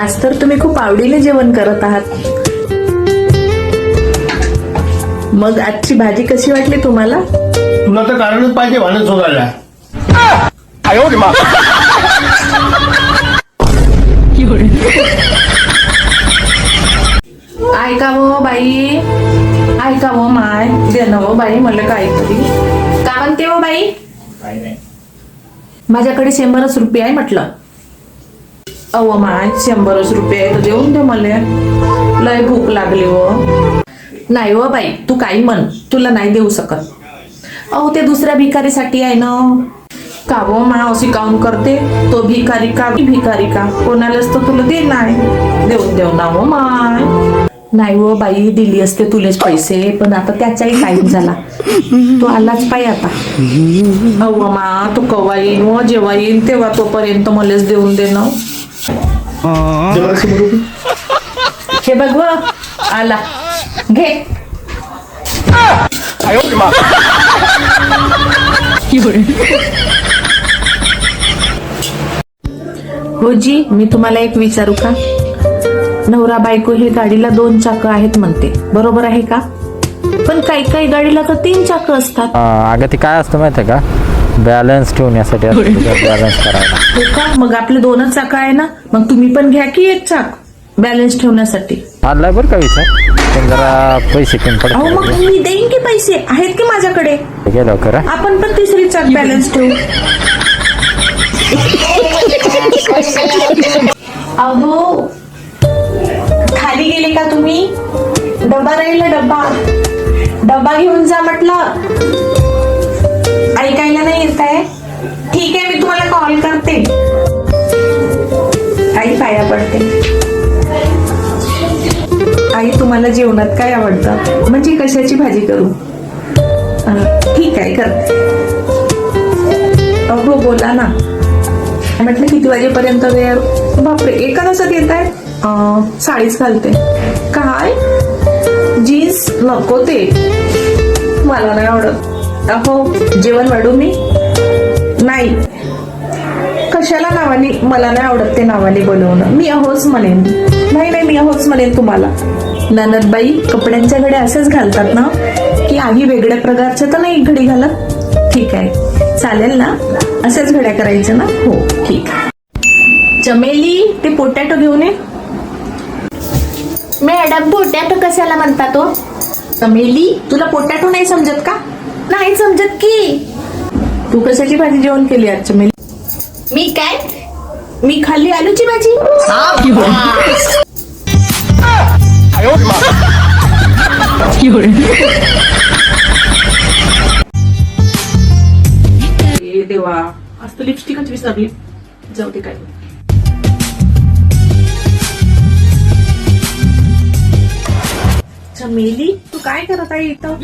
आज तर तुम्ही खूप आवडीने जेवण करत आहात. मग आजची भाजी कशी वाटली तुम्हाला? तुला तर कारणच पाहिजे भांडण सोडायला ऐका हो बाई. ऐका हो माय. दे ना हो बाई मला काहीतरी. का म्हणते हो बाई? माझ्याकडे शंभरच रुपये आहे म्हटलं. अहो माय शंभरच रुपये तर देऊन दे मला. लय भूक लागली हो. नाही हो बाई तू काही म्हण तुला नाही देऊ शकत. अहो ते दुसऱ्या भिकारीसाठी आहे ना. का हो मा अशी काऊन करते? तो भिकारी का भिकारी का? कोणालाच तर तुला दे नाही. देऊन देऊ ना हो माय. नाही हो बाई दिली असते तुलेच पैसे पण आता त्याचाही टाईम झाला. तो आलाच पाहिजे आता. अहो मा तू कवा येईन व जेव्हा येईन तेव्हा तोपर्यंत मलाच देऊन दे ना हे बघ आला. घे. हो जी मी. तुम्हाला एक विचारू का? नवरा बायको हे गाडीला दोन चाकं आहेत म्हणते. बरोबर आहे का? पण काही काही गाडीला तर तीन चाकं असतात. अगं ते काय असतं माहिती आहे का? बॅलन्स ठेवण्यासाठी बॅलन्स करायला हो का? मग आपले दोनच चाकं आहे ना? मग तुम्ही पण घ्या की एक चाक? बॅलन्स ठेवण्यासाठी. आलाय बरं का विचार. पण जरा पैसे कमी अहो मग पडतात मी देईन की पैसे? आहेत की माझ्याकडे? गेलो खरं आपण पण तिसरी चाक बॅलन्स ठेवू. अहो खाली गेले का तुम्ही? डबा राहिला डब्बा डब्बा घेऊन जा म्हटलं. ऐकायला नाही येत आहे. ठीक आहे मी तुम्हाला कॉल करते. आई पाया पडते. आई तुम्हाला जेवणात काय आवडतं? म्हणजे कशाची भाजी करू? ठीक आहे करते अहो बोला ना. म्हटलं किती वाजेपर्यंत वेळ? बापरे एका तासात येत आहे? साडीच घालते. काय? जीन्स नको ते. मला नाही आवडत. अहो जेवण वाढू मी? नाही. कशाला नावाने? मला नाही आवडत ते नावाने बोलवणं. मी अहोच म्हणेन. नाही नाही मी अहोच म्हणेन तुम्हाला. ननदबाई कपड्यांच्या घड्या असेच घालतात ना? की आधी वेगळ्या प्रकारच्या तर नाही घडी घालत? ठीक आहे. चालेल ना? असेच घड्या करायच्या ना? हो ठीक. चमेली ते पोटॅटो घेऊन ये. मॅडम पोटॅटो कशाला म्हणतात तो? चमेली तुला पोटॅटो नाही समजत का? नाही समजत की. तू कशाची भाजी जेवण केली आज चमेली मी काय? मी खाल्ली आलूची भाजी? देवा आज तर लिपस्टिकच विसरली. जाऊ दे काय. चमेली तू काय करत आहे इथं?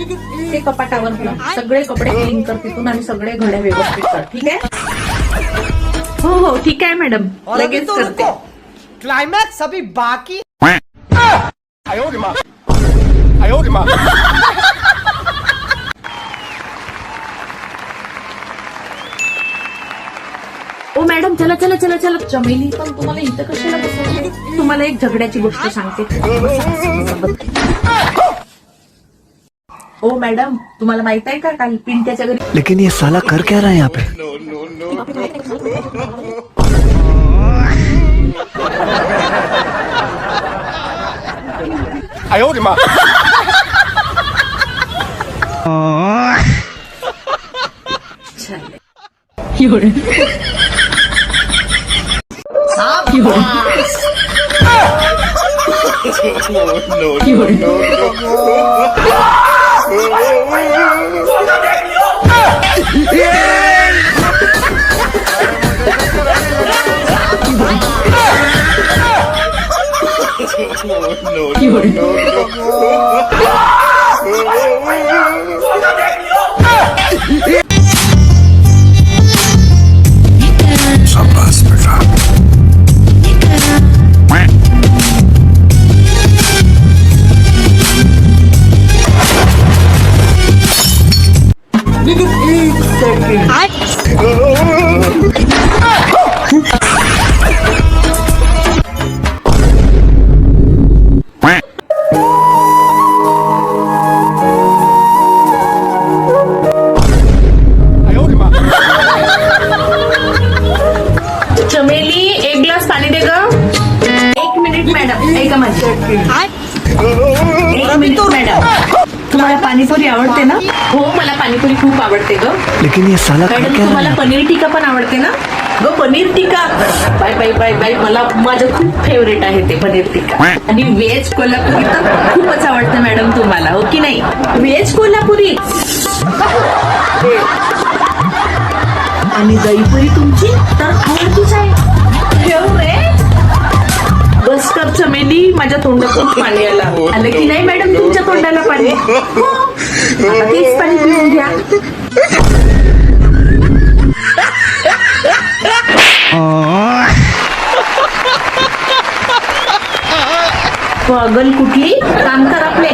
ते कपाटावर. सगळे कपडे क्लीन कर तिथून आणि सगळे घड्या व्यवस्थित कर. ठीक आहे? हो हो ठीक आहे मॅडम. लगेच करते. क्लाइमैक्स अभी बाकी मॅडम चला चला चला चला. चमेली पण तुम्हाला इथं कशाला बसवते? तुम्हाला एक झगड्याची गोष्ट सांगते. ओ मॅडम तुम्हाला माहीत आहे का काल पिंट्याच्या घरी? लेकिन ये साला कर क्या रहा है यहाँ पे? no, no, no, no, no. लेकिन एक सेकेंड चमेली एक ग्लास पानी देगा। एक मिनिट मैडम एक माझी तुम्हाला पाणीपुरी आवडते ना? हो मला पाणीपुरी खूप आवडते ग. लेकिन ये साला मॅडम तुम्हाला पनीर टिक्का पण आवडते ना? ग paneer tikka? Bye bye bye bye मला माझं खूप फेवरेट आहे ते पनीर टिक्का. आणि व्हेज कोल्हापुरी तर खूपच आवडतं मॅडम तुम्हाला हो की नाही? व्हेज कोल्हापुरी? आणि दहीपुरी तुमची तर आवडतीच आहे. फेवरेट बस कर चमेली माझ्या तोंडातून पाणी आला. आलं की नाही मॅडम तुमच्या तोंडाला पाणी. आता तेच पाणी पिऊन घ्या. पगल कुठली? काम कर आपले.